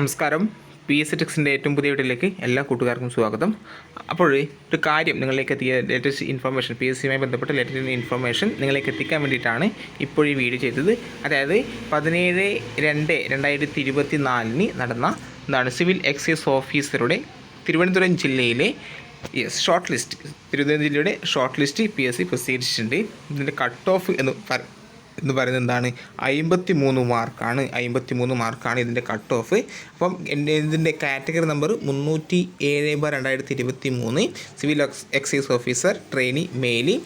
നമസ്കാരം. P S ടെക്സിന്റെ ഏറ്റവും പുതിയ വീട്ടിലേക്ക് എല്ലാ കൂട്ടുകാർക്കും സ്വാഗതം. അപ്പോൾ ഒരു കാര്യം നിങ്ങളിലേക്ക് എത്തിയ ലേറ്റസ്റ്റ് ഇൻഫർമേഷൻ പി എസ് സിയുമായി ബന്ധപ്പെട്ട ലേറ്റസ്റ്റ് ഇൻഫർമേഷൻ നിങ്ങളിലേക്ക് എത്തിക്കാൻ വേണ്ടിയിട്ടാണ് ഇപ്പോൾ ഈ വീഡിയോ ചെയ്തത്. അതായത് പതിനേഴ് രണ്ട് രണ്ടായിരത്തി ഇരുപത്തി നാലിന് നടന്ന എന്താണ് സിവിൽ എക്സൈസ് ഓഫീസറുടെ തിരുവനന്തപുരം ജില്ലയിലെ യെസ് ഷോർട്ട് ലിസ്റ്റ് തിരുവനന്തപുരം ജില്ലയുടെ short list P S C പ്രസിദ്ധീകരിച്ചിട്ടുണ്ട്. ഇതിന്റെ കട്ട് ഓഫ് എന്ന് എന്ന് പറയുന്നത് എന്താണ്? അമ്പത്തി മൂന്ന് മാർക്കാണ്. അമ്പത്തി മൂന്ന് മാർക്കാണ് ഇതിന്റെ കട്ട് ഓഫ് അപ്പം ഇതിന്റെ കാറ്റഗറി നമ്പർ മുന്നൂറ്റി ഏഴ് ബ രണ്ടായിരത്തി ഇരുപത്തി മൂന്ന് civil ex excise officer trainee male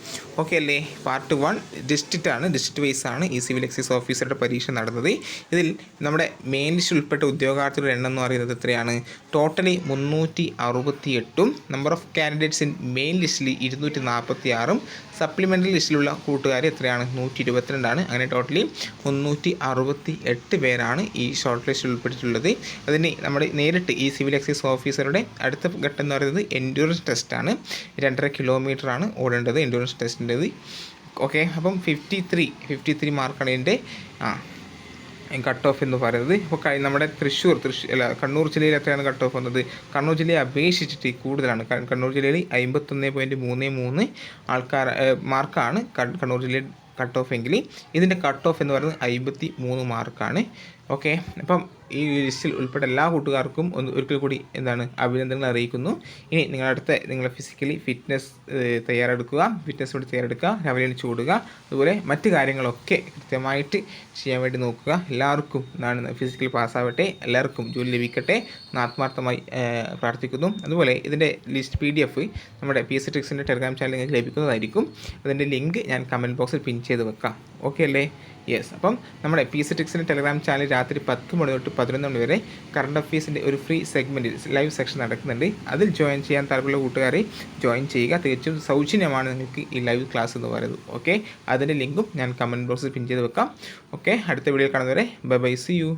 okay അല്ലേ? പാർട്ട് വൺ ഡിസ്ട്രിക്റ്റ് ആണ്. ഡിസ്ട്രിക്റ്റ് വൈസ് ആണ് ഈ സിവിൽ എക്സൈസ് ഓഫീസറുടെ പരീക്ഷ നടന്നത്. ഇതിൽ നമ്മുടെ മെയിൻ ലിസ്റ്റിൽ ഉൾപ്പെട്ട ഉദ്യോഗാർത്ഥികളുടെ എണ്ണം എന്ന് പറയുന്നത് എത്രയാണ്? ടോട്ടലി മുന്നൂറ്റി അറുപത്തി എട്ടും number of candidates in main ലിസ്റ്റിൽ ഇരുന്നൂറ്റി നാൽപ്പത്തി ആറും സപ്ലിമെന്ററി ലിസ്റ്റിലുള്ള കൂട്ടുകാർ എത്രയാണ്? നൂറ്റി ഇരുപത്തിരണ്ടാണ് അങ്ങനെ ടോട്ടലി മുന്നൂറ്റി അറുപത്തി എട്ട് പേരാണ് ഈ ഷോർട്ട് ലിസ്റ്റിൽ ഉൾപ്പെട്ടിട്ടുള്ളത് അതിന് നമ്മുടെ നേരിട്ട് ഈ സിവിൽ എക്സൈസ് ഓഫീസറുടെ അടുത്ത ഘട്ടം എന്ന് പറയുന്നത് എൻഡ്യൂറൻസ് ടെസ്റ്റാണ് രണ്ടര കിലോമീറ്റർ ആണ് ഓടേണ്ടത് എൻഡ്യൂറൻസ് ടെസ്റ്റിന്റെത് ഓക്കെ അപ്പം ഫിഫ്റ്റി ത്രീ ഫിഫ്റ്റി ത്രീ മാർക്കാണ് ഇതിന്റെ ആ കട്ട് ഓഫ് എന്ന് പറയുന്നത്. ഇപ്പോൾ നമ്മുടെ തൃശ്ശൂർ തൃശ്ശൂർ അല്ല കണ്ണൂർ ജില്ലയിൽ എത്രയാണ് കട്ട് ഓഫ് വന്നത്? കണ്ണൂർ ജില്ലയെ അപേക്ഷിച്ചിട്ട് കൂടുതലാണ്. കണ്ണൂർ ജില്ലയിൽ അമ്പത്തൊന്ന് പോയിന്റ് മൂന്ന് മൂന്ന് ആൾക്കാർ മാർക്കാണ് കണ്ണൂർ ജില്ലയിൽ കട്ട് ഓഫ് എങ്കിൽ ഇതിന്റെ കട്ട് ഓഫ് എന്ന് പറയുന്നത് അമ്പത്തി മൂന്ന് മാർക്കാണ് ഓക്കെ. അപ്പം ഈ ലിസ്റ്റിൽ ഉൾപ്പെട്ട എല്ലാ കൂട്ടുകാർക്കും ഒന്ന് ഒരിക്കൽ കൂടി എന്താണ് അഭിനന്ദനങ്ങൾ അറിയിക്കുന്നു. ഇനി നിങ്ങളടുത്ത നിങ്ങളെ ഫിസിക്കലി ഫിറ്റ്നസ് തയ്യാറെടുക്കുക ഫിറ്റ്നസ് വേണ്ടി തയ്യാറെടുക്കുക രാവിലെ കൂടുക അതുപോലെ മറ്റു കാര്യങ്ങളൊക്കെ കൃത്യമായിട്ട് ചെയ്യാൻ വേണ്ടി നോക്കുക. എല്ലാവർക്കും എന്താണ് ഫിസിക്കലി പാസ്സാവട്ടെ എല്ലാവർക്കും ജോലി ലഭിക്കട്ടെ ആത്മാർത്ഥമായി പ്രാർത്ഥിക്കുന്നു. അതുപോലെ ഇതിന്റെ ലിസ്റ്റ് പി ഡി എഫ് നമ്മുടെ പി എസ് ട്രിക്സിന്റെ ടെലഗ്രാം ചാനൽ നിങ്ങൾക്ക് ലഭിക്കുന്നതായിരിക്കും. അതിന്റെ ലിങ്ക് ഞാൻ കമന്റ് ബോക്സിൽ പിൻ ചെയ്ത് വെക്കാം. ഓക്കെ അല്ലേ? യെസ് അപ്പം നമ്മുടെ പി എസ് ടെക്സിന്റെ ടെലഗ്രാം ചാനൽ രാത്രി പത്ത് മണി തൊട്ട് പതിനൊന്ന് മണി വരെ കറണ്ട് അഫയേഴ്സിന്റെ ഒരു ഫ്രീ സെഗ്മെന്റ് ലൈവ് സെക്ഷൻ നടക്കുന്നുണ്ട്. അതിൽ ജോയിൻ ചെയ്യാൻ താല്പര്യമുള്ള കൂട്ടുകാരെ ജോയിൻ ചെയ്യുക. തികച്ചും സൗജന്യമാണ് നിങ്ങൾക്ക് ഈ ലൈവ് ക്ലാസ് എന്ന് പറയുന്നത്. ഓക്കെ അതിന്റെ ലിങ്കും ഞാൻ കമന്റ് ബോക്സിൽ പിൻ ചെയ്ത് വെക്കാം. ഓക്കെ അടുത്ത വീഡിയോ കാണുന്നവരെ ബൈ ബൈ സി യു